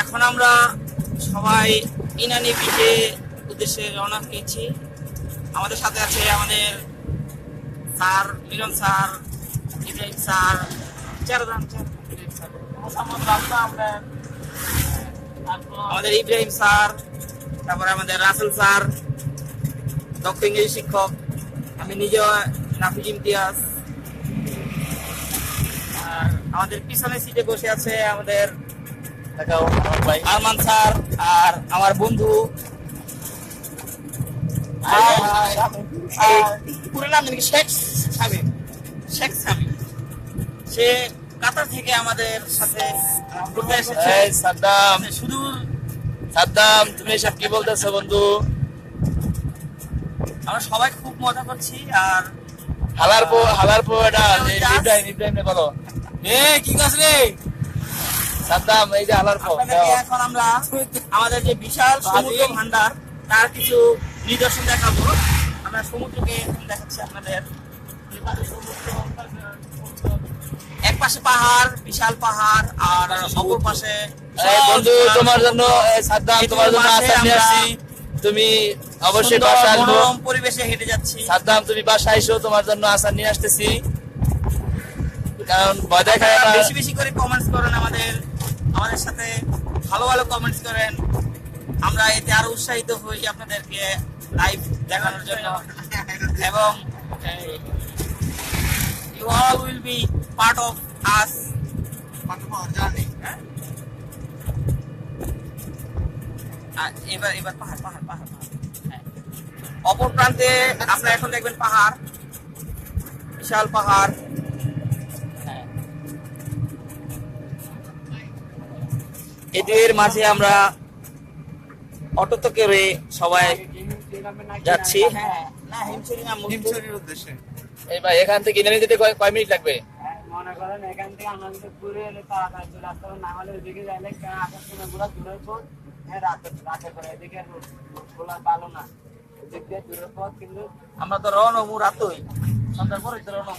এখন আমরা সবাই ইনানি পিঠে উদ্দেশ্যে রওনা হয়েছি আমাদের সাথে আছে আমাদের sir, Milan sir, Ibrahim sir. আমাদের ইব্রাহিম স্যার তারপরে আমাদের রাসেল স্যার দক্ষ ইংরেজি শিক্ষক আমি নিজেও নাফিজ ইমতিয়াজ। আর আমাদের পিছনে সিটে বসে আছে আমাদের আরমান স্যার আর আমার বন্ধু। পুরো নাম শেখ সামিম। শেখ সামিম। সে কাতার থেকে আমাদের সাথে ঘুরতে এসেছে। শুধু সাদ্দাম তুমি এসব কি বলতেছো বন্ধু? আমরা সবাই খুব মজা করছি আর হালার পো হালার পো এটা ইব্রাহিম ইব্রাহিম নে বলো। এ কি কাজ রে? সাদ্দাম এই যে হালার পো এখন আমরা আমাদের যে বিশাল সমুদ্র ভান্ডার তার কিছু নিদর্শন দেখাবো। আমরা সমুদ্রকে দেখাচ্ছি আপনাদের। এক পাশে পাহাড় বিশাল পাহাড় আর অপর পাশে বন্ধু তোমার জন্য সাদ্দাম তোমার জন্য আসার নিয়ে আসছি তুমি অবশ্যই বাসা আসব পরিবেশে হেঁটে যাচ্ছি। সাদ্দাম তুমি বাসা এসো তোমার জন্য আসার নিয়ে আসতেছি। কারণ ভয় দেখায় বেশি বেশি করে কমেন্টস করেন আমাদের আমাদের সাথে ভালো ভালো কমেন্টস করেন। আমরা এতে আরও উৎসাহিত হই আপনাদেরকে লাইভ দেখানোর জন্য। এবং you all will be part of us এবার এবার পাহাড় পাহাড় পাহাড় পাহাড়। হ্যাঁ। অপর প্রান্তে আপনারা এখন দেখবেন পাহাড়। বিশাল পাহাড়। হ্যাঁ। এদের মাঝে আমরা অটোতে করে সবাই যাচ্ছি। হ্যাঁ। না হিমছড়ি না হিমছড়ির উদ্দেশ্যে। এই ভাই এখান থেকে ইনানি যেতে কয় কয় মিনিট লাগবে? মনে করেন এখান থেকে ঘুরে এলে তাড়াতাড়ি চলে আসতে হবে না হলে ওইদিকে যাইলে কারণ আসার সময়গুলা দূরের পথ হ্যাঁ রাতে রাতে করে এদিকে গুলা ভালো না। এদিক দিয়ে দূরের পথ কিন্তু আমরা তো রওনা রাতই। সন্ধ্যার পরে তো রওনা